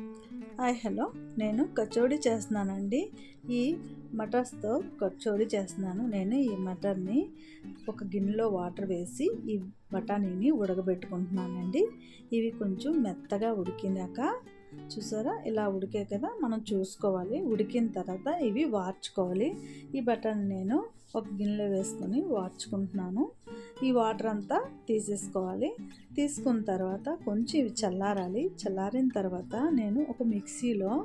Hi hello. నేను కచోడీ చేస్తున్నానండి. ఈ మటర్స్తో కచోడి చేస్తున్నాను. నేను ఈ మటర్ని ఒక గిన్నెలో వాటర్ వేసి ఈ బఠానీని ఉడకబెట్టుకుంటున్నానండి. ఇవి కొంచెం మెత్తగా ఉడికినాక చూసారా? ఇలా ఉడికే కదా మనం చూసుకోవాలి. ఉడికిన తర్వాత ఇవి వార్చుకోవాలి. ఈ బటన్ నేను ఒక గిన్నెలో వేసుకొని వాడ్చుకుంటున్నాను ఈ వాటర్ అంతా తీసేసుకోవాలి. తీసుకున్న తర్వాత కొంచెం ఇవి చల్లారాలి. చల్లారిన తర్వాత నేను ఒక మిక్సీలో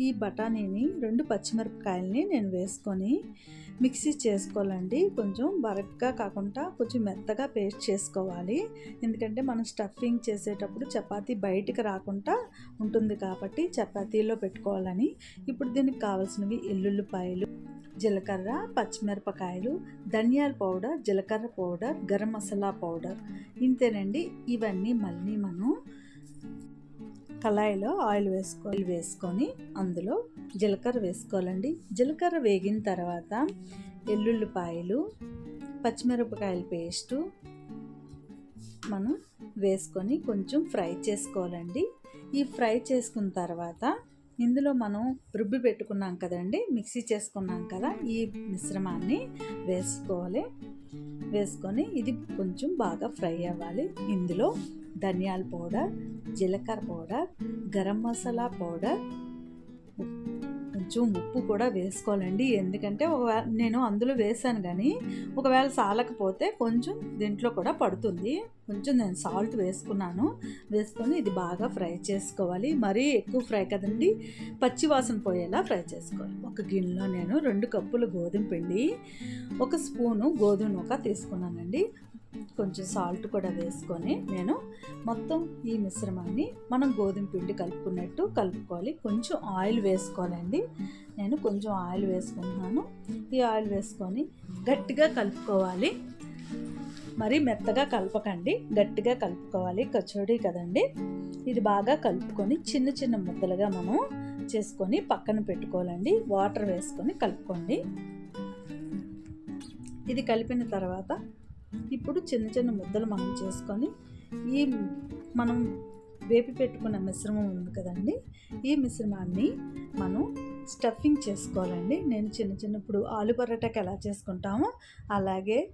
ఈ బఠానీని రెండు పచ్చిమిరపకాయలని నేను వేసుకొని మిక్సీ చేసుకోవాలండి. కొంచెం బరగ్గా కాకుండా కొంచెం మెత్తగా పేస్ట్ చేసుకోవాలి. ఎందుకంటే మనం స్టఫింగ్ చేసేటప్పుడు చపాతీ బయటికి రాకుండా ఉంటుంది కాబట్టి చపాతీలో పెట్టుకోవాలని. ఇప్పుడు దీనికి కావాల్సినవి ఎల్లుల్లిపాయలు జీలకర్ర పచ్చిమిరపకాయలు ధనియాల పౌడర్ జీలకర్ర పౌడర్ గరం మసాలా పౌడర్. ఇంతేనండి. ఇవన్నీ మళ్ళీ మనం కళాయిలో ఆయిల్ వేసుకో వేసుకొని అందులో జీలకర్ర వేసుకోవాలండి. జీలకర్ర వేగిన తర్వాత ఎల్లుల్లిపాయలు పచ్చిమిరపకాయల పేస్టు మనం వేసుకొని కొంచెం ఫ్రై చేసుకోవాలండి. ఈ ఫ్రై చేసుకున్న తర్వాత ఇందులో మనం రుబ్బి పెట్టుకున్నాం కదండి మిక్సీ చేసుకున్నాం కదా ఈ మిశ్రమాన్ని వేసుకోవాలి. వేసుకొని ఇది కొంచెం బాగా ఫ్రై అవ్వాలి. ఇందులో ధనియాల పౌడర్ జీలకర్ర పౌడర్ గరం మసాలా పౌడర్ కొంచెం ఉప్పు కూడా వేసుకోవాలండి. ఎందుకంటే ఒకవేళ నేను అందులో వేసాను కానీ ఒకవేళ సాలకపోతే కొంచెం దీంట్లో కూడా పడుతుంది. కొంచెం నేను సాల్ట్ వేసుకున్నాను. వేసుకొని ఇది బాగా ఫ్రై చేసుకోవాలి. మరీ ఎక్కువ ఫ్రై కదండి పచ్చి వాసన పోయేలా ఫ్రై చేసుకోవాలి. ఒక గిన్నెలో నేను రెండు కప్పులు గోధుమ పిండి ఒక స్పూను గోధుమ నూక తీసుకున్నానండి. కొంచెం సాల్ట్ కూడా వేసుకొని నేను మొత్తం ఈ మిశ్రమాన్ని మనం గోధుమ పిండి కలుపుకున్నట్టు కలుపుకోవాలి. కొంచెం ఆయిల్ వేసుకోవాలండి. నేను కొంచెం ఆయిల్ వేసుకుంటున్నాను. ఈ ఆయిల్ వేసుకొని గట్టిగా కలుపుకోవాలి. మరి మెత్తగా కలపకండి. గట్టిగా కలుపుకోవాలి. కచోడీ కదండి. ఇది బాగా కలుపుకొని చిన్న చిన్న ముద్దలుగా మనం చేసుకొని పక్కన పెట్టుకోవాలండి. వాటర్ వేసుకొని కలుపుకోండి. ఇది కలిపిన తర్వాత ఇప్పుడు చిన్న చిన్న ముద్దలు మనం చేసుకొని ఈ మనం వేపి పెట్టుకున్న మిశ్రమం ఉంది కదండి ఈ మిశ్రమాన్ని మనం స్టఫింగ్ చేసుకోవాలండి. నేను చిన్న చిన్న ఇప్పుడు ఆలు పరోటాకి ఎలా చేసుకుంటామో అలాగే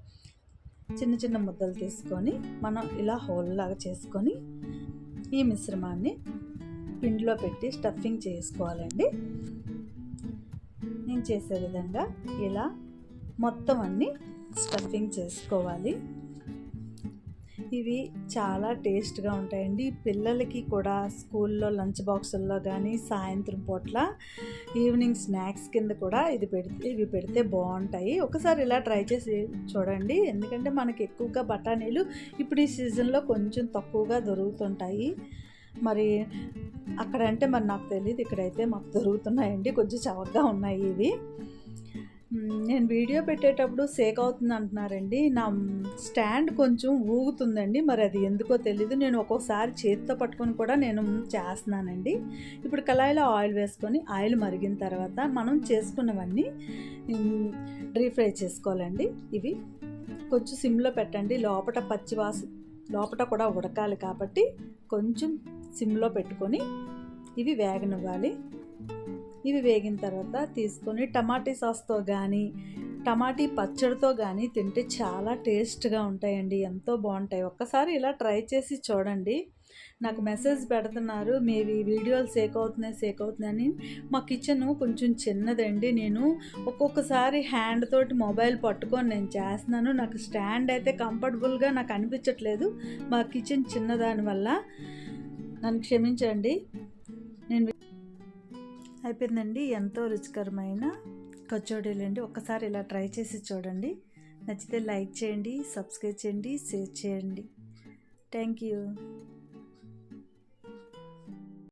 చిన్న చిన్న ముద్దలు తీసుకొని మనం ఇలా హోల్ లాగా చేసుకొని ఈ మిశ్రమాన్ని పిండిలో పెట్టి స్టఫింగ్ చేసుకోవాలండి. నేను చేసే విధంగా ఇలా మొత్తం అన్నీ స్టఫింగ్ చేసుకోవాలి. ఇవి చాలా టేస్ట్గా ఉంటాయండి. పిల్లలకి కూడా స్కూల్లో లంచ్ బాక్సుల్లో కానీ సాయంత్రం పూట్ల ఈవినింగ్ స్నాక్స్ కింద కూడా ఇది పెడితే ఇవి పెడితే బాగుంటాయి. ఒకసారి ఇలా ట్రై చేసి చూడండి. ఎందుకంటే మనకి ఎక్కువగా బఠానీలు ఇప్పుడు ఈ సీజన్లో కొంచెం తక్కువగా దొరుకుతుంటాయి. మరి అక్కడంటే మరి నాకు తెలియదు ఇక్కడైతే మాకు దొరుకుతున్నాయండి. కొంచెం చవకగా ఉన్నాయి ఇవి. నేను వీడియో పెట్టేటప్పుడు సేక్ అవుతుంది అంటున్నారండి. నా స్టాండ్ కొంచెం ఊగుతుందండి. మరి అది ఎందుకో తెలీదు. నేను ఒక్కోసారి చేతితో పట్టుకొని కూడా నేను చేస్తున్నానండి. ఇప్పుడు కళాయిలో ఆయిల్ వేసుకొని ఆయిల్ మరిగిన తర్వాత మనం చేసుకున్నవన్నీ డీప్ ఫ్రై చేసుకోవాలండి. ఇవి కొంచెం సిమ్లో పెట్టండి. లోపల పచ్చివాస లోపల కూడా ఉడకాలి కాబట్టి కొంచెం సిమ్లో పెట్టుకొని ఇవి వేగనివ్వాలి. ఇవి వేగిన తర్వాత తీసుకొని టమాటీ సాస్తో కానీ టమాటీ పచ్చడితో కానీ తింటే చాలా టేస్ట్గా ఉంటాయండి. ఎంతో బాగుంటాయి. ఒక్కసారి ఇలా ట్రై చేసి చూడండి. నాకు మెసేజ్ పెడుతున్నారు మీవి వీడియోలు సేక్ అవుతున్నాయి సేక్ అవుతున్నాయని మా కిచెన్ కొంచెం చిన్నదండి. నేను ఒక్కొక్కసారి హ్యాండ్ తోటి మొబైల్ పట్టుకొని నేను చేస్తున్నాను. నాకు స్టాండ్ అయితే కంఫర్టబుల్గా నాకు అనిపించట్లేదు. మా కిచెన్ చిన్నదాని వల్ల నన్ను క్షమించండి. నేను అయిపోయిందండి. ఎంతో రుచికరమైన కచోడీలండి ఒక్కసారి ఇలా ట్రై చేసి చూడండి. నచ్చితే లైక్ చేయండి సబ్స్క్రైబ్ చేయండి షేర్ చేయండి. Thank you.